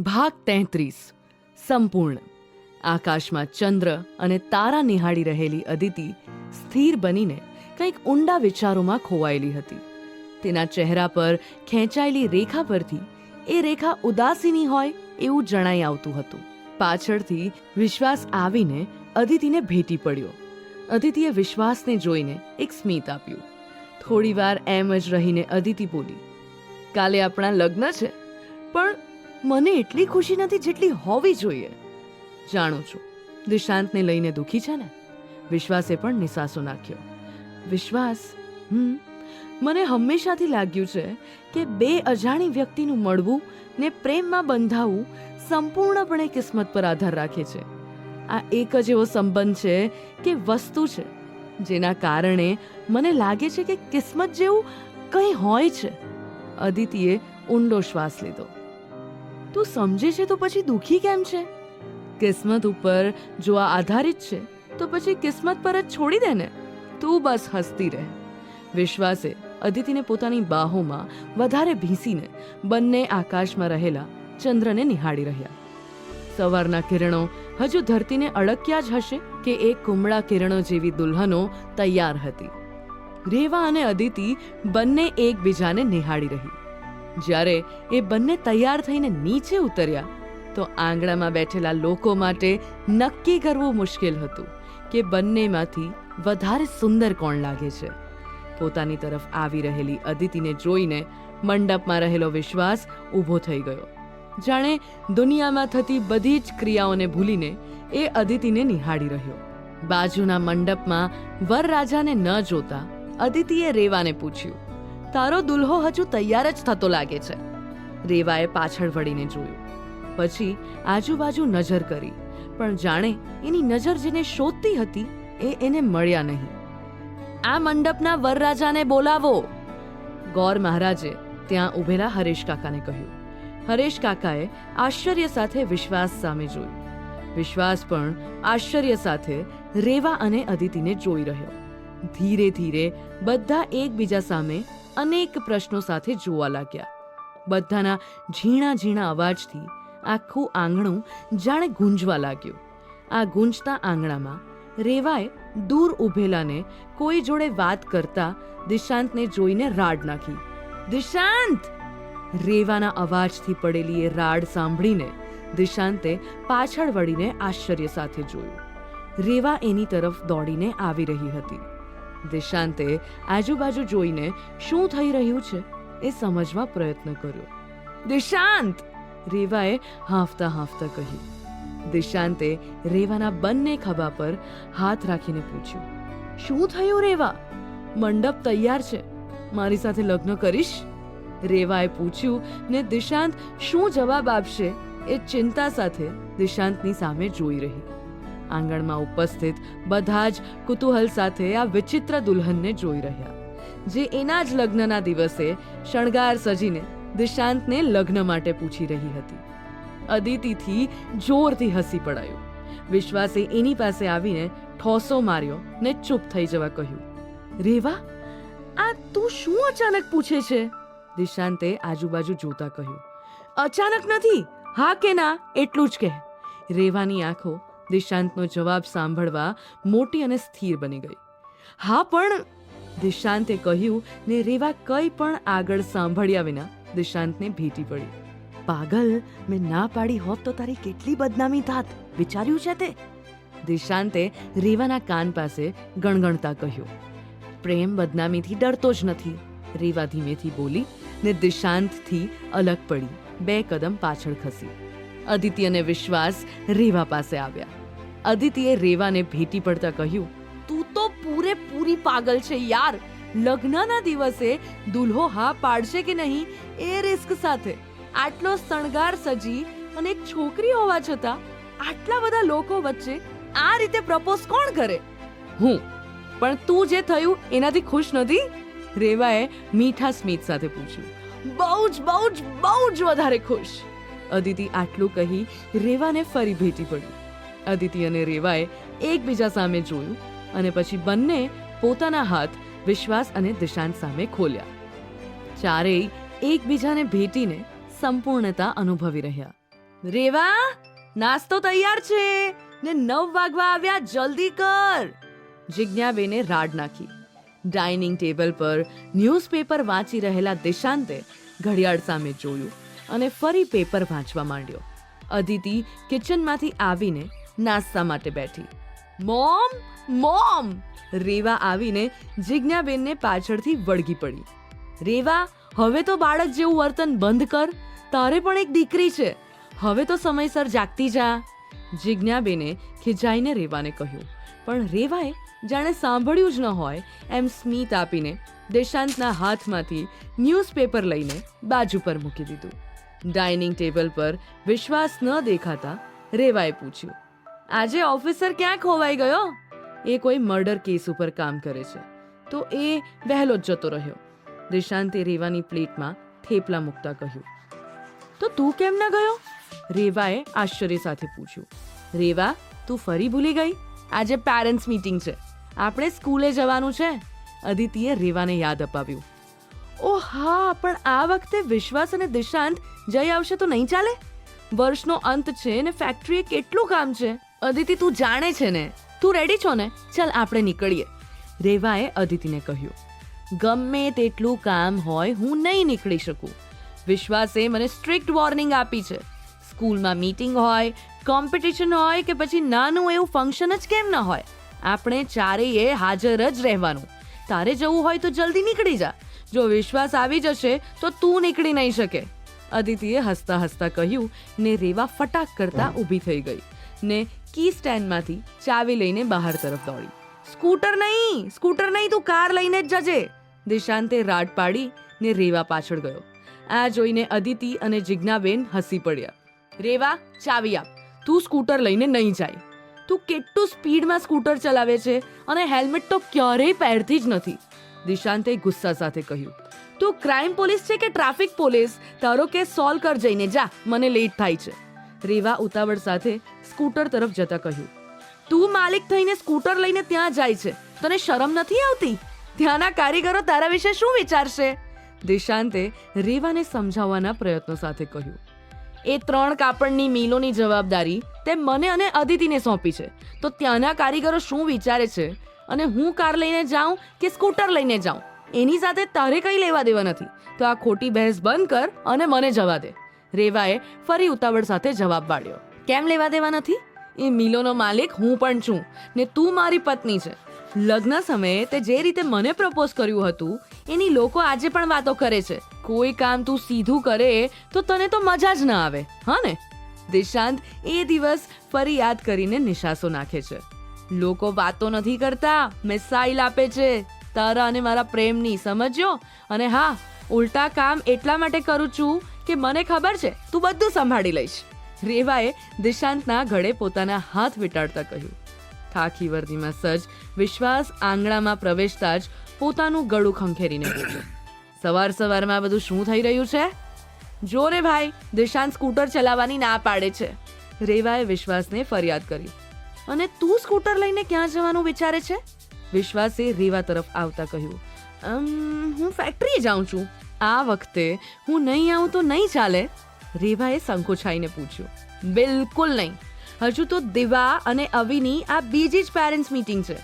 ભાગ તેત્રીસ, સંપૂર્ણ. આકાશમાં ચંદ્ર અને તારા નિહાળી રહેલી અદિતિ સ્થિર બનીને કંઈક ઊંડા વિચારોમાં ખોવાયેલી હતી. તેના ચહેરા પર ખેંચાયેલી રેખા પરથી એ રેખા ઉદાસીની હોય એવું જણાઈ આવતું હતું. પાછળથી વિશ્વાસ આવીને અદિતિને ભેટી પડ્યો. અદિતિએ વિશ્વાસને જોઈને એક સ્મિત આપ્યું. થોડીવાર એમ જ રહીને અદિતિ બોલી, કાલે આપણા લગ્ન છે, પણ મને એટલી ખુશી નથી જેટલી હોવી જોઈએ. જાણું છું દિશાંતને લઈને દુખી છે ને? વિશ્વાસે પણ નિસાસો નાખ્યો. વિશ્વાસ? હમ. મને હંમેશાથી લાગ્યું છે કે બે અજાણી વ્યક્તિનું મળવું ને પ્રેમમાં બંધાવવું સંપૂર્ણપણે કિસ્મત પર આધાર રાખે છે. આ એક જ એવો સંબંધ છે કે વસ્તુ છે, જેના કારણે મને લાગે છે કે કિસ્મત જેવું કંઈ હોય છે. અદિતિએ ઊંડો શ્વાસ લીધો. તું સમજે છે તો પછી દુખી કેમ છે? કિસ્મત ઉપર જો આ આધારિત છે, તો પછી કિસ્મત પર જ છોડી દે ને. તું બસ હસતી રહે. વિશ્વાસે અદિતિને પોતાની બાહોમાં વધારે ભીંસીને બંને આકાશમાં રહેલા ચંદ્રને નિહાળી રહ્યા. સવારના કિરણો હજુ ધરતીને અડક્યા જ હશે કે એ કુમળા કિરણો જેવી દુલ્હનો તૈયાર હતી. રેવા અને અદિતિ બંને એકબીજાને નિહાળી રહી. જ્યારે એ બંને તૈયાર થઈને નીચે ઉતર્યા, તો આંગણામાં બેઠેલા લોકો માટે નક્કી કરવું મુશ્કેલ હતું કે બંનેમાંથી વધારે સુંદર કોણ લાગે છે. પોતાની તરફ આવી રહેલી અદિતિને જોઈને મંડપમાં રહેલો વિશ્વાસ ઊભો થઈ ગયો. જાણે દુનિયામાં થતી બધી જ ક્રિયાઓને ભૂલીને એ અદિતિને નિહાળી રહ્યો. બાજુના મંડપમાં વરરાજાને ન જોતા અદિતિએ રેવાને પૂછ્યું તારો દુલ્હો હજુ તૈયાર જ થતો લાગે છે. રેવાએ પાછળ વળીને જોયું. પછી આજુબાજુ નજર કરી, પણ જાણે એની નજર જેને શોધતી હતી એ એને મળ્યા નહીં. આ મંડપના વરરાજાને બોલાવો. ગોર મહારાજે ત્યાં ઊભેલા હરેશ કાકાને કહ્યું. હરેશ કાકાએ આશ્ચર્ય સાથે વિશ્વાસ સામે જોયું. વિશ્વાસ પણ આશ્ચર્ય સાથે રેવા અને અદિતિને જોઈ રહ્યો. ધીરે ધીરે બધા એકબીજા સામે અનેક પ્રશ્નો સાથે જોવા લાગ્યા. બધાના ઝીણા ઝીણા અવાજથી આખું આંગણું જાણે ગુંજવા લાગ્યું. આ ગુંજતા આંગણામાં રેવાએ દૂર ઊભેલાને કોઈ જોડે વાત કરતા દિશાંતને જોઈને રાડ નાખી. દિશાંત! રેવાના અવાજથી પડેલી એ રાડ સાંભળીને દિશાંતે પાછળ વળીને આશ્ચર્ય સાથે જોયું. રેવા એની તરફ દોડીને આવી રહી હતી. દિશાંતે આજુબાજુ જોઈને શું થઈ રહ્યું છે એ સમજવા પ્રયત્ન કર્યો. દિશાંત! રેવાએ હાંફતા હાંફતા કહ્યું. દિશાંતે રેવાના બંને ખભા પર હાથ રાખીને પૂછ્યું. શું થયું રેવા? મંડપ તૈયાર છે? મારી સાથે લગ્ન કરીશ? રેવાએ પૂછ્યું ને દિશાંત શું જવાબ આપશે એ ચિંતા સાથે દિશાંતની સામે જોઈ રહી. આંગણમાં ઉપસ્થિત બધા જ કુતૂહલ સાથે આ વિચિત્ર દુલ્હનને જોઈ રહ્યા. જે એના જ લગ્નના દિવસે શણગાર સજીને દિશાંતને લગ્ન માટે પૂછી રહી હતી. અદિતિથી જોરથી હસી પડાયું. વિશ્વાસે એની પાસે આવીને ઠોસો માર્યો ને ચૂપ થઈ જવા કહ્યું, રેવા, આ તું શું અચાનક પૂછે છે? દિશાંતે આજુબાજુ જોતા કહ્યું, અચાનક નથી, હા કે ના, એટલું જ કહે. રેવાની આંખો દિશાંતનો જવાબ સાંભળવા મોટી અને સ્થિર બની ગઈ. હા, પણ, દિશાંતે કહ્યું, ને રેવા કંઈ પણ આગળ સાંભળ્યા વિના, દિશાંતને ભેટી પડી. પાગલ, મેં ના પાડી હોત તો તારી કેટલી બદનામી થાત, વિચાર્યું છે તે? દિશાંતે રેવાના કાન પાસે ગણગણતા કહ્યું. પ્રેમ બદનામીથી ડરતો જ નથી, રેવા ધીમેથી બોલી ને દિશાંતથી અલગ પડી, બે કદમ પાછળ ખસી. અદિતિ અને વિશ્વાસ રેવા પાસે આવ્યા. અદિતિએ રેવાને ભેટી પડતા કહ્યું, તું તો પૂરેપૂરી પાગલ છે યાર. લગ્નના દિવસે દુલ્હો હા પાડશે કે નહીં એ રિસ્ક સાથે. આટલો શણગાર સજી અને એક છોકરી હોવા છતાં આટલા બધા લોકો વચ્ચે આ રીતે પ્રપોઝ કોણ કરે? હું? પણ તું જે થયું એનાથી ખુશ નથી? રેવાએ મીઠા સ્મિત સાથે પૂછ્યું. બહુ જ બહુ જ બહુ જ વધારે ખુશ. અદિતિ આટલું કહી રેવાને ફરી ભેટી પડી. અદિતિ અને રેવાએ એકબીજા સામે જોયું અને પછી બંને પોતાના હાથ વિશ્વાસ અને દિશાંત સામે ખોલ્યા. ચારેય એકબીજાને ભેટીને સંપૂર્ણતા અનુભવી રહ્યા. રેવા, નાસ્તો તૈયાર છે ને નવ વાગવા આવ્યા, જલ્દી કર. જિજ્ઞાબેને રાડ નાખી. ડાઇનિંગ ટેબલ પર ન્યૂઝપેપર વાંચી રહેલા દિશાંતે ઘડિયાળ સામે જોયું અને ફરી પેપર વાંચવા માંડ્યો. અદિતિ કિચનમાંથી આવીને નાસ્તા માટે બેઠી. Mom mom! રેવા આવીને જિજ્ઞાબેનને પાછળથી વળગી પડી. રેવા, હવે તો બાળક જેવું વર્તન બંધ કર, તારે પણ એક દીકરી છે. હવે તો સમયસર જાગતી જા. જિજ્ઞાબેને ખીજાઈને રેવાને કહ્યું. પણ રેવાએ જાણે સાંભળ્યું જ ન હોય એમ સ્મિત આપીને દેશાંતના હાથમાંથી ન્યૂઝપેપર લઈને બાજુ પર મૂકી દીધું. ડાઇનિંગ ટેબલ પર વિશ્વાસ ન દેખાતા રેવાએ પૂછ્યું. આજે ઓફિસર ક્યાં ખોવાઈ ગયો? એ કોઈ મર્ડર કેસ ઉપર કામ કરે છે. તો એ વહેલો જ જતો રહ્યો. દિશાંતે રેવાની પ્લેટમાં થેપલા મૂકતા કહ્યું. તો તું કેમ ન ગયો? રેવાએ આશ્ચર્ય સાથે પૂછ્યું. રેવા, તું ફરી ભૂલી ગઈ? આજે પેરેન્ટ્સ મીટિંગ છે. આપણે સ્કૂલે જવાનું છે. અદિતિએ રેવાને યાદ અપાવ્યું. ઓ હા, પણ આ વખતે વિશ્વાસ અને દિશાંત જઈ આવશે તો નહીં ચાલે? વર્ષનો અંત છે ને ફેક્ટરીએ કેટલું કામ છે? અદિતિ, તું જાણે છે ને? તું રેડી છો ને? ચાલ, આપણે નીકળીએ. રેવાએ અદિતિને કહ્યું, ગમે તેટલું કામ હોય, હું નહીં નીકળી શકું. વિશ્વાસે મને સ્ટ્રિક્ટ વોર્નિંગ આપી છે. સ્કૂલમાં મીટિંગ હોય કોમ્પિટિશન હોય કે પછી નાનું એવું ફંક્શન જ કેમ ન હોય? આપણે ચારેય હાજર જ રહેવાનું. તારે જવું હોય તો જલ્દી નીકળી જા. જો વિશ્વાસ આવી જશે, તો તું નીકળી નહીં શકે. અદિતિએ હસતા હસતા કહ્યું, ને રેવા ફટાક કરતા ઊભી થઈ ગઈ. ને કી સ્ટેન્ડમાંથી ચાવી લઈને બહાર તરફ દોડી. સ્કૂટર નહીં સ્કૂટર નહીં, તું કાર લઈને જ જજે. દિશાંતે રાડ પાડી ને રેવા પાછળ ગયો. આ જોઈને અદિતિ અને જિજ્ઞાબેન હસી પડ્યા. રેવા, ચાવી આપ. તું સ્કૂટર લઈને નહીં જાય. તું કેટલું સ્પીડમાં સ્કૂટર ચલાવે છે અને હેલ્મેટ તો ક્યારેય પહેરતી જ નથી. દિશાંતે ગુસ્સા સાથે કહ્યું. તું ક્રાઇમ પોલીસ છે કે ટ્રાફિક પોલીસ? તારો કેસ સોલ્વ કર જઈને જા. મને લેટ થાય છે. રેવા ઉતાવળ સાથે સ્કૂટર તરફ જતા કહ્યું, તું માલિક થઈને સ્કૂટર લઈને ત્યાં જાય છે. તને શરમ નથી આવતી? ત્યાંના કારીગરો તારા વિશે શું વિચારશે? દિશાંતે રેવાને સમજાવવાના પ્રયત્નો સાથે કહ્યું, એ ત્રણ કાપડની મિલોની જવાબદારી તે મને અને અદિતિને સોંપી છે. તો ત્યાંના કારીગરો શું વિચારે છે? અને હું કાર લઈને જાઉં કે સ્કૂટર લઈને જાઉં? એની સાથે તારે કંઈ લેવા દેવા નથી. તો આ ખોટી બહેસ બંધ કર અને મને જવા દે. રેવાએ ફરી ઉતાવળ સાથે જવાબ વાળ્યો. કેમ લેવા દેવા નથી? એ મિલોનો માલિક હું પણ છું ને તું મારી પત્ની છે. લગ્ન સમયે તે જે રીતે મને પ્રપોઝ કર્યું હતું, એની લોકો આજે પણ વાતો કરે છે. કોઈ કામ તું સીધું કરે તો તને તો મજા જ ન આવે, હા દિશાંત એ દિવસ ફરી યાદ કરીને નિશાસો નાખે છે. લોકો વાતો નથી કરતા મિસાઇલ આપે છે. તારા અને મારા પ્રેમની, સમજ્યો? અને હા, ઉલટા કામ એટલા માટે કરું છું કે મને ખબર છે તું બધું સંભાળી લઈશ. રેવાએ દિશાંતના ગળે પોતાના હાથ વીંટાળતા કહ્યું. થાકી વર્દીમાં સજ વિશ્વાસ આંગણામાં પ્રવેશતા જ પોતાનું ગળું ખંખેરીને બોલ્યો. સવાર સવારમાં બધું શું થઈ રહ્યું છે? જો રે ભાઈ દિશાંત સ્કૂટર ચલાવવાની ના પાડે છે. રેવાએ વિશ્વાસને ફરિયાદ કરી. અને તું સ્કૂટર લઈને ક્યાં જવાનું વિચારે છે? વિશ્વાસે રેવા તરફ આવતા કહ્યું. "અમ, હું ફેક્ટરીએ જાઉં છું. આ વખતે હું નહીં આવું તો નહીં ચાલે? રેવાએ સંકોચાઈને પૂછ્યું. બિલકુલ નહીં. હજુ તો દિવા અને અવિની આ બીજી જ પેરેન્ટ્સ મીટિંગ છે.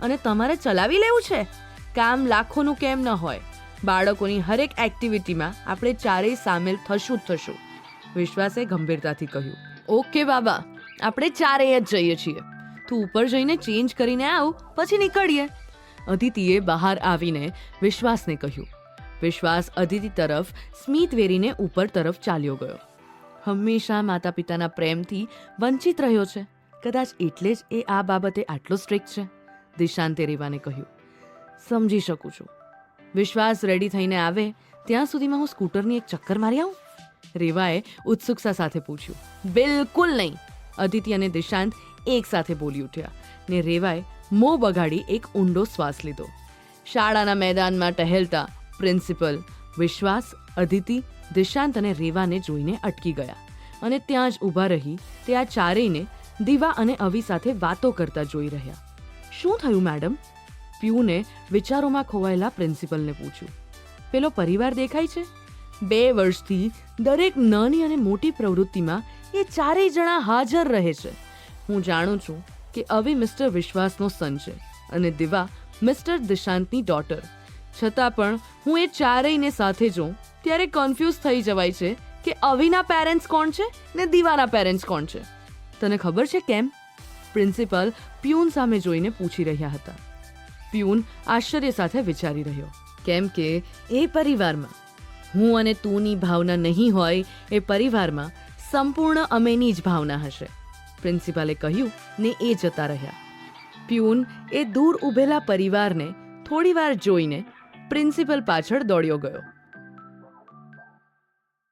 અને તમારે ચલાવી લેવું છે? કામ લાખોનું કેમ ન હોય? બાળકોની હરેક એક્ટિવિટીમાં આપણે ચારેય સામેલ થશું જ થશું. વિશ્વાસે ગંભીરતાથી કહ્યું. ઓકે બાબા, આપણે ચારેય જ જઈએ છીએ. તું ઉપર જઈને ચેન્જ કરીને આવ, પછી નીકળીએ. અદિતિએ બહાર આવીને વિશ્વાસને કહ્યું. વિશ્વાસ અદિતિ તરફ સ્મિત વેરીને ઉપર તરફ ચાલ્યો ગયો. હંમેશા માતા પિતાના પ્રેમથી વંચિત રહ્યો છે. કદાચ એટલે જ એ આ બાબતે આટલો સ્ટ્રિક્ટ છે, દિશાંતે રેવાને કહ્યું. સમજી શકું છું. વિશ્વાસ રેડી થઈને આવે, ત્યાં સુધીમાં હું સ્કૂટરની એક ચક્કર મારી આવું? રેવાએ ઉત્સુકતા સાથે પૂછ્યું. બિલકુલ નહીં. અદિતિ અને દિશાંત એક સાથે બોલી ઉઠ્યા ને રેવાએ મોં બગાડી એક ઊંડો શ્વાસ લીધો. શાળાના મેદાનમાં ટહેલતા પ્રિન્સિપલ વિશ્વાસ, અદિતિ, દિશાંત અને રેવાને જોઈને અટકી ગયા અને ત્યાં જ ઊભા રહી તે આ ચારેયને દીવા અને અવી સાથે વાતો કરતા જોઈ રહ્યા. શું થયું, મેડમ? પ્યુને વિચારોમાં ખોવાયેલા પ્રિન્સિપલને પૂછ્યું. પેલો પરિવાર દેખાય છે? બે વર્ષથી દરેક નાની અને મોટી પ્રવૃત્તિમાં એ ચારેય જણા હાજર રહે છે. હું જાણું છું કે અવી મિસ્ટર વિશ્વાસનો સન છે અને દિવા મિસ્ટર દિશાંતની ડોટર. છતાં પણ હું એ ચારેયને સાથે જોઉં, ત્યારે કન્ફ્યુઝ થઈ જવાય છે કે અવિના પેરેન્ટ્સ કોણ છે ને દીવાના પેરેન્ટ્સ કોણ છે. તને ખબર છે કેમ? પ્રિન્સિપલ પ્યુન સામે જોઈને પૂછી રહ્યા હતા. પ્યુન આશ્ચર્ય સાથે વિચારી રહ્યો, કેમ કે એ પરિવારમાં, હું અને તુંની ભાવના નહીં હોય, એ પરિવારમાં સંપૂર્ણ અમેની જ ભાવના હશે પ્રિન્સિપાલે કહ્યું ને એ જતા રહ્યા. પ્યુન એ દૂર ઊભેલા પરિવારને થોડીવાર જોઈને પ્રિન્સિપલ પાછળ દોડ્યો ગયો.